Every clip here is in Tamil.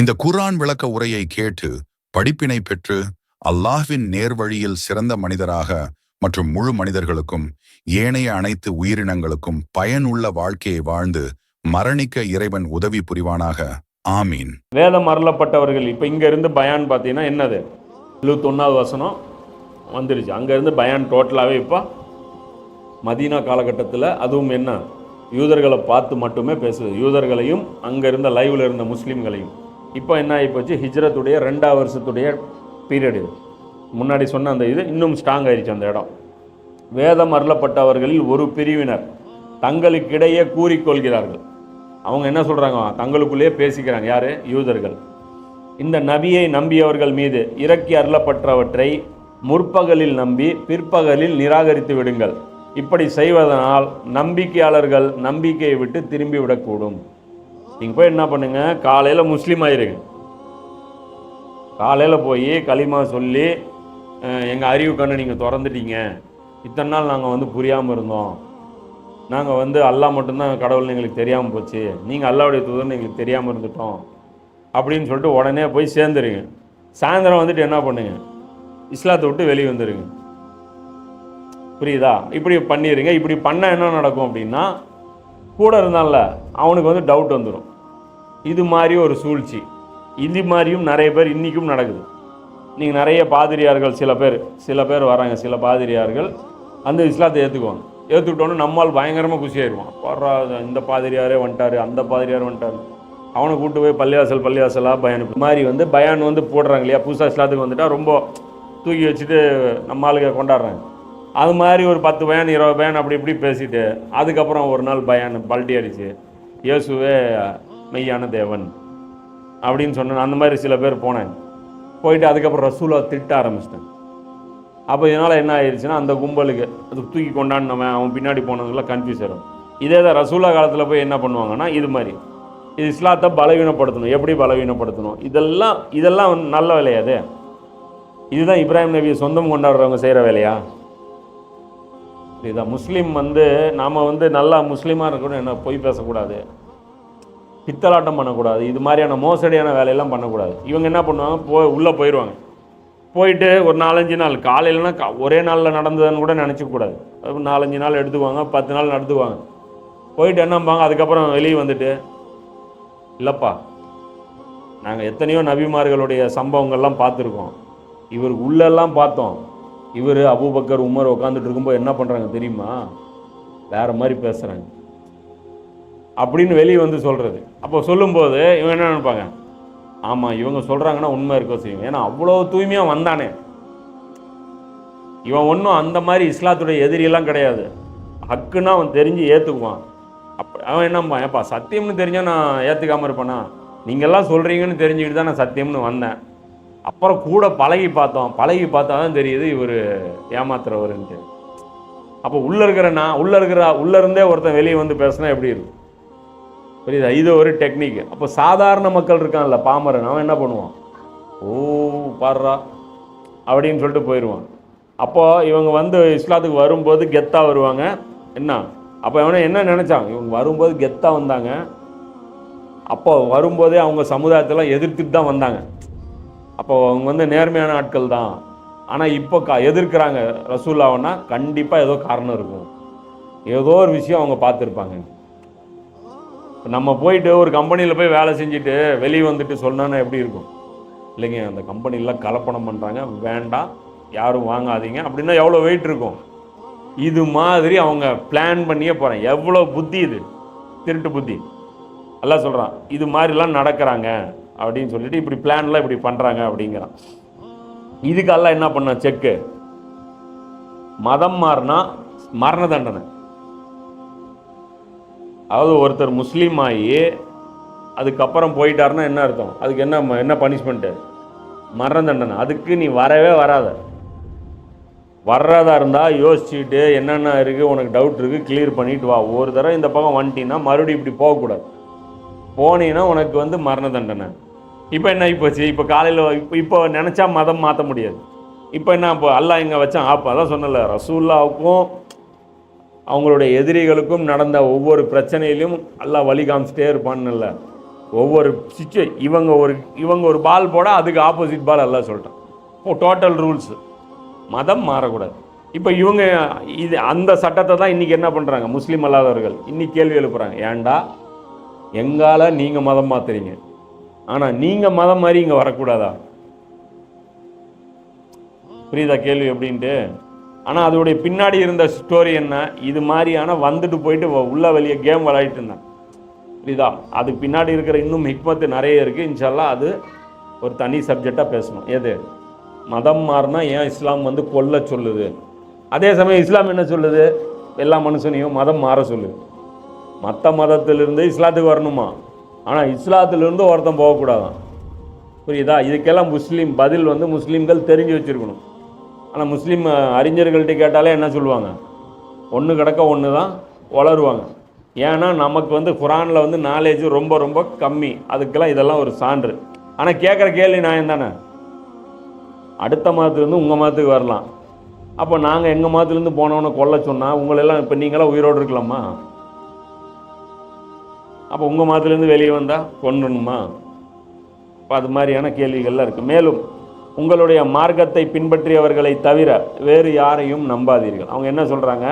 இந்த குர்ஆன் விளக்க உரையை கேட்டு படிப்பினை பெற்று அல்லாஹ்வின் நேர்வழியில் சிறந்த மனிதராக மற்றும் முழு மனிதர்களுக்கும் ஏனைய அனைத்து உயிரினங்களுக்கும் பயனுள்ள வாழ்க்கையை வாழ்ந்து மரணிக்க இறைவன் உதவி புரிவானாக. ஆமீன். வேதம் அருளப்பட்டவர்கள் இப்போ இங்கேருந்து பயான் பார்த்தீங்கன்னா என்னது? எழுபத்தொன்னாவது வசனம் வந்துருச்சு. அங்கேருந்து பயான் டோட்டலாகவே இப்போ மதீனா காலகட்டத்தில் அதுவும் என்ன? யூதர்களை பார்த்து மட்டுமே பேசுது. யூதர்களையும் அங்கே இருந்த லைவில் இருந்த முஸ்லீம்களையும். இப்போ என்ன ஆகிப்போச்சு? ஹிஜ்ரத்துடைய ரெண்டாவது வருஷத்துடைய பீரியட் இது. முன்னாடி சொன்ன அந்த இது இன்னும் ஸ்ட்ராங் ஆயிடுச்சு அந்த இடம். வேதம் அருளப்பட்டவர்களில் ஒரு பிரிவினர் தங்களுக்கிடையே கூறிக்கொள்கிறார்கள். அவங்க என்ன சொல்கிறாங்க தங்களுக்குள்ளேயே பேசிக்கிறாங்க. யார்? யூதர்கள். இந்த நபியை நம்பியவர்கள் மீது இறக்கி அருளப்பட்டவற்றை முற்பகலில் நம்பி பிற்பகலில் நிராகரித்து விடுங்கள். இப்படி செய்வதனால் நம்பிக்கையாளர்கள் நம்பிக்கையை விட்டு திரும்பி விடக்கூடும். நீங்கள் போய் என்ன பண்ணுங்க? காலையில் முஸ்லீம் ஆயிருங்க. காலையில் போய் களிமா சொல்லி எங்கள் அறிவு கண்ணை நீங்கள் திறந்துட்டீங்க. இத்தனை நாள் நாங்கள் வந்து புரியாமல் இருந்தோம். நாங்கள் வந்து அல்லாஹ் மட்டும்தான் கடவுள்னு எங்களுக்கு தெரியாமல் போச்சு. நீங்கள் அல்லாவுடைய தூதர்னு எங்களுக்கு தெரியாமல் இருந்துட்டோம். அப்படின்னு சொல்லிட்டு உடனே போய் சேர்ந்துருங்க. சாயந்தரம் வந்துட்டு என்ன பண்ணுங்க? இஸ்லாத்தை விட்டு வெளியே வந்துடுங்க புரியுதா? இப்படி பண்ணிடுங்க இப்படி பண்ணால் என்ன நடக்கும் அப்படின்னா கூட இருந்தான்ல அவனுக்கு வந்து டவுட் வந்துடும் இது மாதிரி ஒரு சூழ்ச்சி. இது மாதிரியும் நிறைய பேர் இன்றைக்கும் நடக்குது. நீங்கள் நிறைய பாதிரியார்கள் சில பேர் சில பேர் வராங்க சில பாதிரியார்கள் அந்த இஸ்லாத்தை ஏற்றுக்குவாங்க ஏற்றுக்கிட்டோன்னு நம்மால் பயங்கரமாக குஷியாயிருவான். போடுறா இந்த பாதிரியாரே வந்துட்டாரு அந்த பாதிரியார் வந்துட்டாரு. அவனை கூட்டு போய் பள்ளிவாசல் பள்ளிவாசலாக பயான் இது மாதிரி வந்து பயான் வந்து போடுறாங்க இல்லையா? புதுசாக இஸ்லாத்துக்கு வந்துட்டால் ரொம்ப தூக்கி வச்சுட்டு நம்ம ஆளுங்க கொண்டாடுறாங்க. அது மாதிரி ஒரு பத்து பயான் இருபது பயான் அப்படி இப்படி பேசிட்டு அதுக்கப்புறம் ஒரு நாள் பயான் பல்ட்டி அடிச்சு இயேசுவே மெய்யான தேவன். அப்படின்னு சொன்னேன். அந்த மாதிரி சில பேர் போனேன். போயிட்டு அதுக்கப்புறம் ரசூலா திட்ட ஆரம்பிச்சிட்டேன். அப்போ இதனால் என்ன ஆயிடுச்சுன்னா அந்த கும்பலுக்கு அது தூக்கி கொண்டாடினவன் அவன் பின்னாடி போனதுக்குலாம் கன்ஃபியூஸ் ஆகும் இதே தான் ரசூலா காலத்தில் போய் என்ன பண்ணுவாங்கன்னா இது மாதிரி. இது இஸ்லாத்தை பலவீனப்படுத்தணும். எப்படி பலவீனப்படுத்தணும்? இதெல்லாம் இதெல்லாம் வந்து நல்ல வேலையாது இதுதான் இப்ராஹிம் நபியை சொந்தம் கொண்டாடுறவங்க செய்கிற வேலையா? இதுதான் முஸ்லீம் வந்து நாம் வந்து நல்லா முஸ்லீமாக இருக்கணும் என்ன பொய் பேசக்கூடாது. பித்தலாட்டம் பண்ணக்கூடாது. இது மாதிரியான மோசடியான வேலையெல்லாம் பண்ணக்கூடாது. இவங்க என்ன பண்ணுவாங்க? போ உள்ளே போயிடுவாங்க. போயிட்டு ஒரு நாலஞ்சு நாள் காலையிலனா ஒரே நாளில் நடந்ததுன்னு கூட நினச்சிக்கூடாது அது நாலஞ்சு நாள் எடுத்துக்குவாங்க பத்து நாள் நடத்துவாங்க. போயிட்டு என்னம்பாங்க அதுக்கப்புறம் வெளியே வந்துட்டு இல்லைப்பா நாங்கள் எத்தனையோ நபிமார்களுடைய சம்பவங்கள்லாம் பார்த்துருக்கோம். இவர் உள்ளெல்லாம் பார்த்தோம். இவர் அபூபக்கர் உமர் உட்காந்துட்டு இருக்கும்போது என்ன பண்ணுறாங்க தெரியுமா? வேறு மாதிரி பேசுகிறாங்க அப்படின்னு வெளியே வந்து சொல்கிறது அப்போ சொல்லும்போது இவங்க என்ன நினைப்பாங்க? ஆமாம் இவங்க சொல்கிறாங்கன்னா உண்மை இருக்க செய்யும். ஏன்னா அவ்வளோ தூய்மையாக வந்தானே. இவன் ஒன்றும் அந்த மாதிரி இஸ்லாத்துடைய எதிரியெல்லாம் கிடையாது. ஹக்குன்னா அவன் தெரிஞ்சு ஏற்றுக்குவான் அப்போ அவன் என்னம்மா ஏப்பா சத்தியம்னு தெரிஞ்சால் நான் ஏற்றுக்காமல் இருப்பேனா? நீங்கள்லாம் சொல்கிறீங்கன்னு தெரிஞ்சுக்கிட்டு தான் நான் சத்தியம்னு வந்தேன். அப்புறம் கூட பழகி பார்த்தோம். பழகி பார்த்தா தான் தெரியுது இவர் ஏமாத்துறவருன்ட்டு. அப்போ உள்ளே இருக்கிற நான் உள்ளே இருக்கிற உள்ளே இருந்தே ஒருத்தன் வெளியே வந்து பேசினா எப்படி இருக்கும்? புரியுதா? இது ஒரு டெக்னிக் அப்போ சாதாரண மக்கள் இருக்கான்ல பாமரன் அவன் என்ன பண்ணுவான்? ஓ பாடுறா அப்படின்னு சொல்லிட்டு போயிடுவான். அப்போது இவங்க வந்து இஸ்லாத்துக்கு வரும்போது கெத்தாக வருவாங்க. என்ன? அப்போ இவனை என்ன நினச்சான்? இவங்க வரும்போது கெத்தாக வந்தாங்க. அப்போ வரும்போதே அவங்க சமுதாயத்தெல்லாம் எதிர்த்துட்டு தான் வந்தாங்க. அப்போ அவங்க வந்து நேர்மையான ஆட்கள் தான். ஆனால் இப்போ க எதிர்க்கிறாங்க ரசூல்லாவன்னா கண்டிப்பாக ஏதோ காரணம் இருக்கும். ஏதோ ஒரு விஷயம் அவங்க பார்த்துருப்பாங்க. நம்ம போயிட்டு ஒரு கம்பெனியில் போய் வேலை செஞ்சுட்டு வெளியே வந்துட்டு சொன்னோன்னா எப்படி இருக்கும்? இல்லைங்க அந்த கம்பெனிலாம் கலப்பணம் பண்ணுறாங்க வேண்டாம் யாரும் வாங்காதீங்க. அப்படின்னா எவ்வளோ வெயிட் இருக்கும்? இது மாதிரி அவங்க பிளான் பண்ணியே போகிறேன் எவ்வளோ புத்தி இது? திருட்டு புத்தி. எல்லாம் சொல்கிறான் இது மாதிரிலாம் நடக்கிறாங்க அப்படின்னு சொல்லிட்டு இப்படி பிளான்லாம் இப்படி பண்ணுறாங்க அப்படிங்கிறான். இதுக்கெல்லாம் என்ன பண்ண செக்கு மதம் மாறினா மரண தண்டனை. அதாவது ஒருத்தர் முஸ்லீம் ஆகி அதுக்கப்புறம் போயிட்டாருன்னா என்ன அர்த்தம்? அதுக்கு என்ன என்ன பனிஷ்மெண்ட்டு மரண தண்டனை. அதுக்கு நீ வரவே வராத. வர்றதா இருந்தால் யோசிச்சுட்டு என்னென்ன இருக்குது உனக்கு டவுட் இருக்குது கிளியர் பண்ணிட்டு வா. ஒரு தடவை இந்த பக்கம் வந்துட்டீங்கன்னா மறுபடியும் இப்படி போகக்கூடாது. போனீங்கன்னா உனக்கு வந்து மரண தண்டனை. இப்போ என்ன ஆகிப்போச்சு இப்போ காலையில் இப்போ இப்போ நினச்சா மதம் மாற்ற முடியாது. இப்போ என்ன இப்போ அல்லாஹ் இங்கே வச்சான். அப்போ அதான் சொன்னல ரசூல்லாவுக்கும் அவங்களுடைய எதிரிகளுக்கும் நடந்த ஒவ்வொரு பிரச்சனையிலும் எல்லாம் வழி காமிச்சிட்டே இருப்பான்னுல்ல. ஒவ்வொரு சிச்சு இவங்க ஒரு இவங்க ஒரு பால் போட அதுக்கு ஆப்போசிட் பால் எல்லாம் சொல்லிட்டான். இப்போ டோட்டல் ரூல்ஸு மதம் மாறக்கூடாது. இப்போ இவங்க இது அந்த சட்டத்தை தான் இன்றைக்கி என்ன பண்ணுறாங்க முஸ்லீம் அல்லாதவர்கள். இன்றைக்கி கேள்வி எழுப்புறாங்க. ஏன்டா? எங்கால நீங்கள் மதம் மாத்துறீங்க? ஆனால் நீங்கள் மதம் மாதிரி இங்கே வரக்கூடாதா? புரியுதா கேள்வி எப்படின்ட்டு? ஆனால் அதோடைய பின்னாடி இருந்த ஸ்டோரி என்ன? இது மாதிரியான வந்துட்டு போயிட்டு உள்ளே உள்ள வெளியே கேம் விளையாடிட்டு இருந்தேன். புரியுதா? அதுக்கு பின்னாடி இருக்கிற இன்னும் ஹிக்மத்து நிறைய இருக்குது இன்ஷால்லாம் அது ஒரு தனி சப்ஜெக்டாக பேசணும். எது? மதம் மாறினா ஏன் இஸ்லாம் வந்து கொல்ல சொல்லுது? அதே சமயம் இஸ்லாம் என்ன சொல்லுது? எல்லா மனுஷனையும் மதம் மாற சொல்லுது. மற்ற மதத்திலிருந்து இஸ்லாத்துக்கு வரணுமா? ஆனால் இஸ்லாத்திலிருந்து ஒருத்தன் போகக்கூடாதான். புரியுதா? இதுக்கெல்லாம் முஸ்லீம் பதில் வந்து முஸ்லீம்கள் தெரிஞ்சு வச்சுருக்கணும். ஆனால் முஸ்லீம் அறிஞர்கள்ட்ட கேட்டாலே என்ன சொல்லுவாங்க? ஒன்று கிடக்க ஒன்று தான் வளருவாங்க. ஏன்னா நமக்கு வந்து குரானில் வந்து நாலேஜ் ரொம்ப ரொம்ப கம்மி. அதுக்கெல்லாம் இதெல்லாம் ஒரு சான்று. ஆனால் கேட்குற கேள்வி நான் தானே? அடுத்த மதத்துலேருந்து உங்கள் மதத்துக்கு வரலாம். அப்போ நாங்கள் எங்கள் மதத்துலேருந்து போனவனை கொல்ல சொன்னால் உங்களெல்லாம் இப்போ நீங்களாம் உயிரோடு இருக்கலாமா? அப்போ உங்கள் மதத்துலேருந்து வெளியே வந்தால் கொண்டுணுமா இப்போ அது மாதிரியான கேள்விகள்லாம் இருக்குது மேலும் உங்களுடைய மார்க்கத்தை பின்பற்றியவர்களை தவிர வேறு யாரையும் நம்பாதீர்கள். அவங்க என்ன சொல்கிறாங்க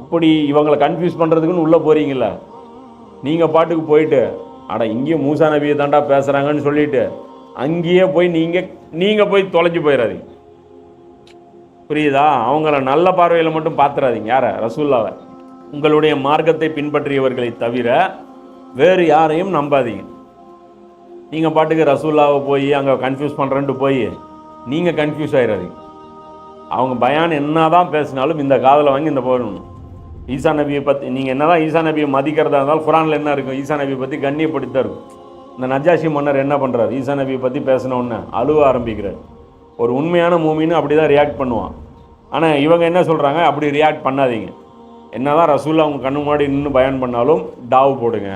அப்படி இவங்களை கன்ஃபியூஸ் பண்ணுறதுக்குன்னு உள்ளே போகிறீங்கள நீங்கள் பாட்டுக்கு போயிட்டு அட இங்கேயும் மூசா நபியை தாண்டா பேசுகிறாங்கன்னு சொல்லிட்டு அங்கேயே போய் நீங்கள் நீங்கள் போய் தொலைஞ்சு போயிடாதீங்க புரியுதா? அவங்கள நல்ல பார்வையில் மட்டும் பார்த்துறாதீங்க யாரை? ரசூல்லாவை. உங்களுடைய மார்க்கத்தை பின்பற்றியவர்களை தவிர வேறு யாரையும் நம்பாதீங்க. நீங்கள் பாட்டுக்கு ரசூல்லாவை போய் அங்கே கன்ஃபியூஸ் பண்ணுறேன்ட்டு போய் நீங்கள் கன்ஃபியூஸ் ஆகிடாதீங்க அவங்க பயான் என்ன தான் பேசினாலும் இந்த காதில் வாங்கி இந்த போடணும் ஈசா நபியை பற்றி நீங்கள் என்ன தான் ஈசா நபியை மதிக்கிறதா இருந்தாலும் குரானில் என்ன இருக்கும்? ஈசா நபியை பற்றி கண்ணியப்படுத்தி தான் இருக்கும். இந்த நஜாஷி மன்னர் என்ன பண்ணுறாரு ஈசா நபியை பற்றி பேசின அழுவ ஆரம்பிக்கிறார். ஒரு உண்மையான மூமின்னு அப்படி தான் ரியாக்ட் பண்ணுவான். ஆனால் இவங்க என்ன சொல்கிறாங்க அப்படி ரியாக்ட் பண்ணாதீங்க. என்ன தான் ரசூல்லா அவங்க கண்ணு முன்னாடி நின்று பயன் பண்ணாலும் டாவ் போடுங்க.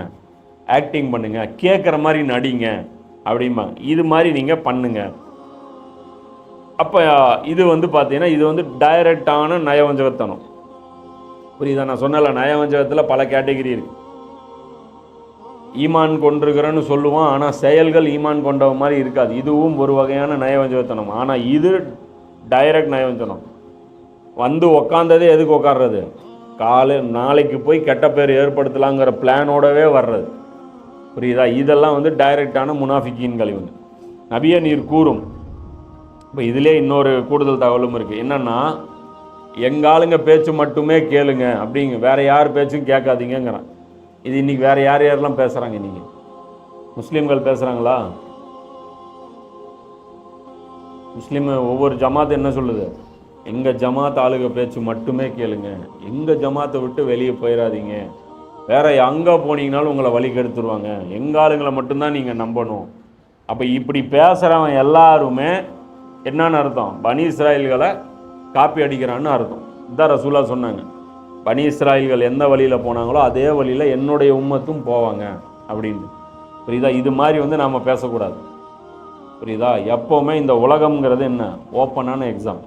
ஆக்டிங் பண்ணுங்கள் கேட்குற மாதிரி நடிங்க அப்படிம்பாங்க. இது மாதிரி நீங்கள் பண்ணுங்க. அப்போ இது வந்து பார்த்தீங்கன்னா இது வந்து டைரக்டான நயவஞ்சகத்தனம். புரியுதா? நான் சொன்னல நயவஞ்சகத்தில் பல கேட்டகரி இருக்கு. ஈமான் கொண்டிருக்கிறேன்னு சொல்லுவான் ஆனால் செயல்கள் ஈமான் கொண்டவ மாதிரி இருக்காது. இதுவும் ஒரு வகையான நயவஞ்சகத்தனம். ஆனால் இது டைரக்ட் நயவஞ்சனம் வந்து உக்காந்ததே எதுக்கு உக்காடுறது காலை நாளைக்கு போய் கெட்ட பேர் ஏற்படுத்தலாங்கிற பிளானோடவே வர்றது. புரியுதா? இதெல்லாம் வந்து டைரக்டான முனாஃபிக்கின் இவங்க நபிய நீர் கூறும். இப்போ இதிலே இன்னொரு கூடுதல் தகவலும் இருக்குது என்னென்னா எங்காளுங்க பேச்சு மட்டுமே கேளுங்க அப்படிங்க. வேறு யார் பேச்சும் கேட்காதீங்கங்கிறான். இது இன்னைக்கு வேறு யார் யாரெல்லாம் பேசுகிறாங்க நீங்கள் முஸ்லீம்கள் பேசுகிறாங்களா முஸ்லீம் ஒவ்வொரு ஜமாத் என்ன சொல்லுது? எங்கள் ஜமாத் ஆளுக பேச்சு மட்டுமே கேளுங்க. எங்கள் ஜமாத்தை விட்டு வெளியே போயிடாதீங்க வேற அங்கே போனீங்கனாலும் உங்களை வழி கெடுத்துருவாங்க. எங்கள் ஆளுங்களை மட்டும்தான் நீங்கள் நம்பணும். அப்போ இப்படி பேசுகிறவன் எல்லாருமே என்னன்னு அர்த்தம்? பனி இஸ்ராயல்களை காப்பி அடிக்கிறான்னு அர்த்தம். இதான் ரசூலா சொன்னாங்க. பனி இஸ்ராயல்கள் எந்த வழியில் போனாங்களோ அதே வழியில் என்னுடைய உம்மத்தும் போவாங்க அப்படின்னு புரியுதா? இது மாதிரி வந்து நாம் பேசக்கூடாது. புரியுதா? எப்போவுமே இந்த உலகம்ங்கிறது என்ன? ஓப்பனான எக்ஸாம்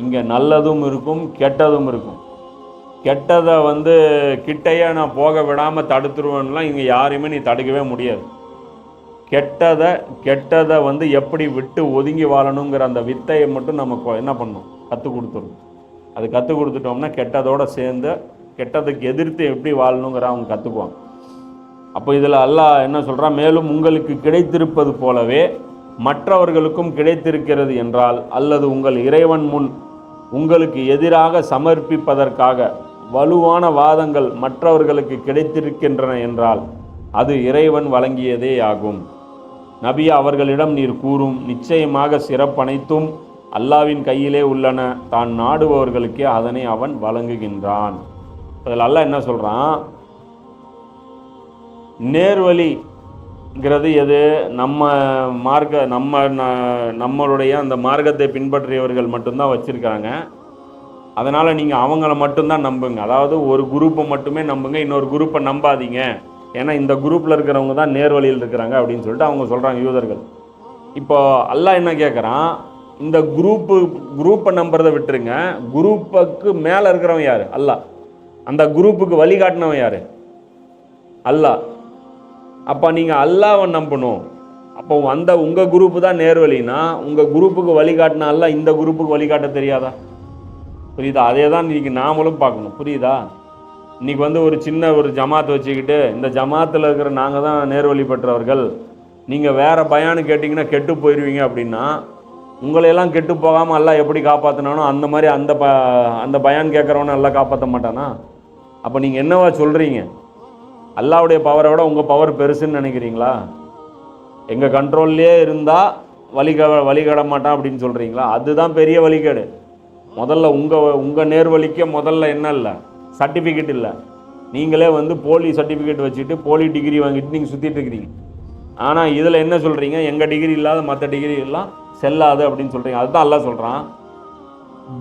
இங்கே நல்லதும் இருக்கும் கெட்டதும் இருக்கும். கெட்டதை வந்து கிட்டையே நான் போக விடாமல் தடுத்துருவேன்லாம் இங்கே யாரையுமே நீ தடுக்கவே முடியாது. கெட்டதை கெட்டதை வந்து எப்படி விட்டு ஒதுங்கி வாழணுங்கிற அந்த வித்தையை மட்டும் நம்ம கொ- என்ன பண்ணணும்? கற்றுக் கொடுத்துடணும். அது கற்றுக் கொடுத்துட்டோம்னா கெட்டதோடு சேர்ந்து கெட்டதுக்கு எதிர்த்து எப்படி வாழணுங்கிற அவங்க கற்றுக்குவாங்க அப்போ இதில் அல்லாஹ் என்ன சொல்கிறான் மேலும் உங்களுக்கு கிடைத்திருப்பது போலவே மற்றவர்களுக்கும் கிடைத்திருக்கிறது என்றால் அல்லது உங்கள் இறைவன் முன் உங்களுக்கு எதிராக சமர்ப்பிப்பதற்காக வலுவான வாதங்கள் மற்றவர்களுக்கு கிடைத்திருக்கின்றன என்றால் அது இறைவன் வழங்கியதே ஆகும். நபி அவர்களிடம் நீர் கூறும் நிச்சயமாக சிறப்பனைத்தும் அல்லாவின் கையிலே உள்ளன. தான் நாடுபவர்களுக்கே அதனை அவன் வழங்குகின்றான். அதில் அல்லாஹ் என்ன சொல்கிறான் நேர்வழிங்கிறது எது? நம்ம மார்க்க நம்ம ந- நம்மளுடைய அந்த மார்க்கத்தை பின்பற்றியவர்கள் மட்டும்தான் வச்சுருக்காங்க. அதனால் நீங்கள் அவங்கள மட்டும்தான் நம்புங்க. அதாவது ஒரு குரூப்பை மட்டுமே நம்புங்க இன்னொரு குரூப்பை நம்பாதீங்க. ஏன்னா இந்த குரூப்பில் இருக்கிறவங்க தான் நேர்வழியில் இருக்கிறாங்க அப்படின்னு சொல்லிட்டு அவங்க சொல்கிறாங்க யூதர்கள். இப்போ அல்லாஹ் என்ன கேட்குறான் இந்த குரூப்பு குரூப்பை நம்புறதை விட்டுருங்க. குரூப்புக்கு மேலே இருக்கிறவன் யார்? அல்லாஹ். அந்த குரூப்புக்கு வழிகாட்டினவன் யார்? அல்லாஹ். அப்போ நீங்கள் அல்லாவை நம்பணும். அப்போ வந்த உங்கள் குரூப்பு தான் நேர்வழினா உங்கள் குரூப்புக்கு வழிகாட்டினா அல்லாஹ் இந்த குரூப்புக்கு வழிகாட்ட தெரியாதா? புரியுதா? அதே தான் இன்றைக்கி நாமளும் பார்க்கணும். புரியுதா? இன்றைக்கி வந்து ஒரு சின்ன ஒரு ஜமாத் வச்சுக்கிட்டு இந்த ஜமாத்தில் இருக்கிற நாங்கள் தான் நேர்வழி பெற்றவர்கள். நீங்கள் வேறு பயானு கேட்டிங்கன்னா கெட்டு போயிடுவீங்க அப்படின்னா உங்களையெல்லாம் கெட்டு போகாமல் எல்லாம் எப்படி காப்பாற்றினானோ அந்த மாதிரி அந்த ப அந்த பயான் கேட்குறவனை எல்லாம் காப்பாற்ற மாட்டானா? அப்போ நீங்கள் என்னவா சொல்கிறீங்க அல்லாவுடைய பவரை விட உங்கள் பவர் பெருசுன்னு நினைக்கிறீங்களா? எங்கள் கண்ட்ரோல்லே இருந்தால் வழிக வழிகட மாட்டான் அப்படின்னு சொல்கிறீங்களா அதுதான் பெரிய வழிகேடு. முதல்ல உங்கள் உங்கள் நேர்வழிக்க முதல்ல என்ன இல்லை? சர்டிஃபிகேட் இல்லை. நீங்களே வந்து போலி சர்டிஃபிகேட் வச்சுட்டு போலி டிகிரி வாங்கிட்டு நீங்கள் சுற்றிட்டு இருக்கிறீங்க. ஆனால் இதில் என்ன சொல்கிறீங்க எங்கள் டிகிரி இல்லாத மற்ற டிகிரி எல்லாம் செல்லாது அப்படின்னு சொல்கிறீங்க அதுதான் எல்லாம் சொல்கிறான்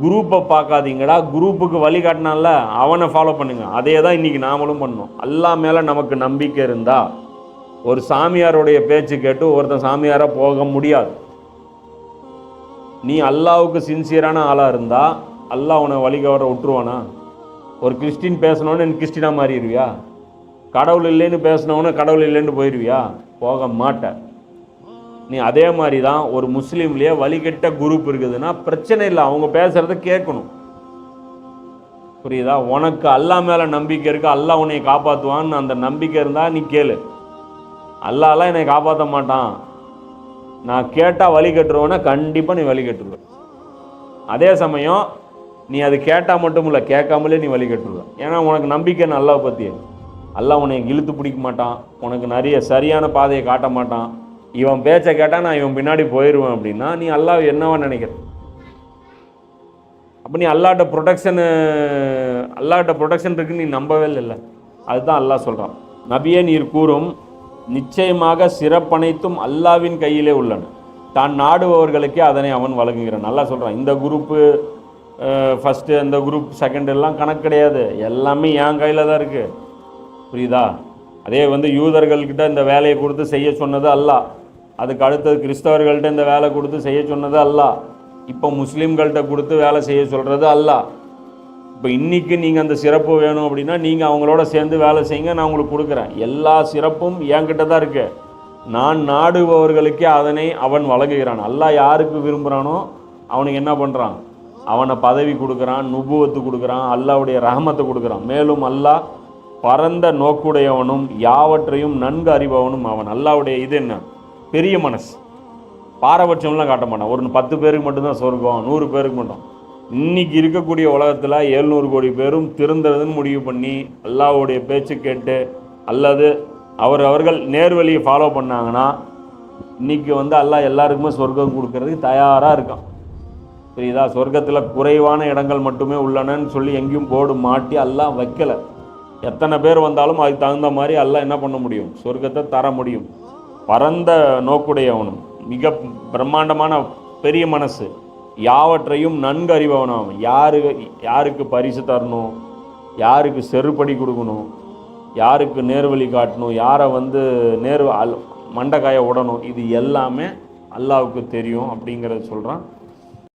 குரூப்பை பார்க்காதீங்கடா. குரூப்புக்கு வழிகாட்டினால அவனை ஃபாலோ பண்ணுங்க. அதே தான் இன்றைக்கி நாமளும் பண்ணோம். அல்லா மேலே நமக்கு நம்பிக்கை இருந்தால் ஒரு சாமியாருடைய பேச்சு கேட்டு ஒருத்தன் சாமியாராக போக முடியாது. நீ அல்லாவுக்கு சின்சியரான ஆளாக இருந்தால் அல்லாஹ் உன்னை வழிகவர விட்டுருவானா? ஒரு கிறிஸ்டின் பேசணுன்னு நீ கிறிஸ்டினாக மாறிடுவியா? கடவுள் இல்லைன்னு பேசினவனு கடவுள் இல்லைன்னு போயிடுவியா? போக மாட்ட. நீ அதே மாதிரி தான் ஒரு முஸ்லீம்லேயே வழிகெட்ட குரூப் இருக்குதுன்னா பிரச்சனை இல்லை அவங்க பேசுகிறத கேட்கணும். புரியுதா? உனக்கு அல்லாஹ் மேலே நம்பிக்கை இருக்குது அல்லாஹ் உன்னை காப்பாற்றுவான்னு அந்த நம்பிக்கை இருந்தால் நீ கேளு. அல்லாலாம் என்னை காப்பாற்ற மாட்டான். நான் கேட்டால் வழி கட்டுருவேன்னா கண்டிப்பாக நீ வழி கட்டுருவ அதே சமயம் நீ அது கேட்டால் மட்டும் இல்லை கேட்காமலே நீ வழி கட்டுருவ ஏன்னா உனக்கு நம்பிக்கை நல்லா பற்றி அல்லாஹ் உன்னை இழுத்து பிடிக்க மாட்டான். உனக்கு நிறைய சரியான பாதையை காட்ட மாட்டான். இவன் பேச்சை கேட்டால் நான் இவன் பின்னாடி போயிடுவேன் அப்படின்னா நீ அல்லாஹ் என்னவா நினைக்கிற? அப்போ நீ அல்லாட்ட ப்ரொடெக்ஷனு அல்லாட்ட ப்ரொடெக்ஷன் இருக்குன்னு நீ நம்பவே இல்லை அதுதான் அல்லாஹ் சொல்கிறான் நபியே நீர் கூறும் நிச்சயமாக சிறப்பனைத்தும் அல்லாவின் கையிலே உள்ளன. தான் நாடுபவர்களுக்கே அதனை அவன் வழங்குகிறான். நல்லா சொல்கிறான் இந்த குரூப்பு ஃபஸ்ட்டு அந்த குரூப் செகண்ட் எல்லாம் கணக்கு கிடையாது. எல்லாமே என் கையில் தான் இருக்குது புரியுதா? அதே வந்து யூதர்கள்கிட்ட இந்த வேலையை கொடுத்து செய்ய சொன்னது அல்லாஹ். அதுக்கு அடுத்தது கிறிஸ்தவர்கள்ட்ட இந்த வேலை கொடுத்து செய்ய சொன்னது அல்லாஹ். இப்போ முஸ்லீம்கள்கிட்ட கொடுத்து வேலை செய்ய சொல்கிறது அல்லாஹ். இப்போ இன்றைக்கி நீங்கள் அந்த சிறப்பு வேணும் அப்படின்னா நீங்கள் அவங்களோட சேர்ந்து வேலை செய்யுங்க நான் உங்களுக்கு கொடுக்குறேன். எல்லா சிறப்பும் என்கிட்ட தான் இருக்குது நான் நாடுபவர்களுக்கே அதனை அவன் வழங்குகிறான். அல்லாஹ் யாருக்கு விரும்புகிறானோ அவனுக்கு என்ன பண்ணுறான் அவனை பதவி கொடுக்குறான் நுபுவத்து கொடுக்குறான் அல்லாவுடைய ரஹமத்தை கொடுக்குறான். மேலும் அல்லாஹ் பரந்த நோக்குடையவனும் யாவற்றையும் நன்கு அறிபவனும் அவன். அல்லாவுடைய இது என்ன? பெரிய மனசு. பாரபட்சம்லாம் காட்ட மாட்டான். ஒரு பத்து பேருக்கு மட்டும்தான் சொர்க்கம் நூறு பேருக்கு மட்டும். இன்னைக்கு இருக்கக்கூடிய உலகத்தில் எழுநூறு கோடி பேரும் திருந்துறதுன்னு முடிவு பண்ணி அல்லாவுடைய பேச்சு கேட்டு அல்லது அவர் அவர்கள் நேர்வழியை ஃபாலோ பண்ணாங்கன்னா இன்றைக்கி வந்து அல்லாஹ் எல்லாருக்குமே சொர்க்கம் கொடுக்கறதுக்கு தயாராக இருக்கான். புரியுதா? சொர்க்கத்தில் குறைவான இடங்கள் மட்டுமே உள்ளனன்னு சொல்லி எங்கேயும் போர்டு மாட்டி எல்லாம் வைக்கலை. எத்தனை பேர் வந்தாலும் அதுக்கு தகுந்த மாதிரி எல்லாம் என்ன பண்ண முடியும்? சொர்க்கத்தை தர முடியும். பரந்த நோக்குடையவனும் மிக பிரம்மாண்டமான பெரிய மனசு. யாவற்றையும் நன்கு அறிபவனாகும் யாரு யாருக்கு பரிசு தரணும்? யாருக்கு செருப்படி கொடுக்கணும்? யாருக்கு நேர்வழி காட்டணும்? யாரை வந்து நேர் அல் மண்டைக்காய விடணும் இது எல்லாமே அல்லாவுக்கு தெரியும் அப்படிங்கிறத சொல்கிறான்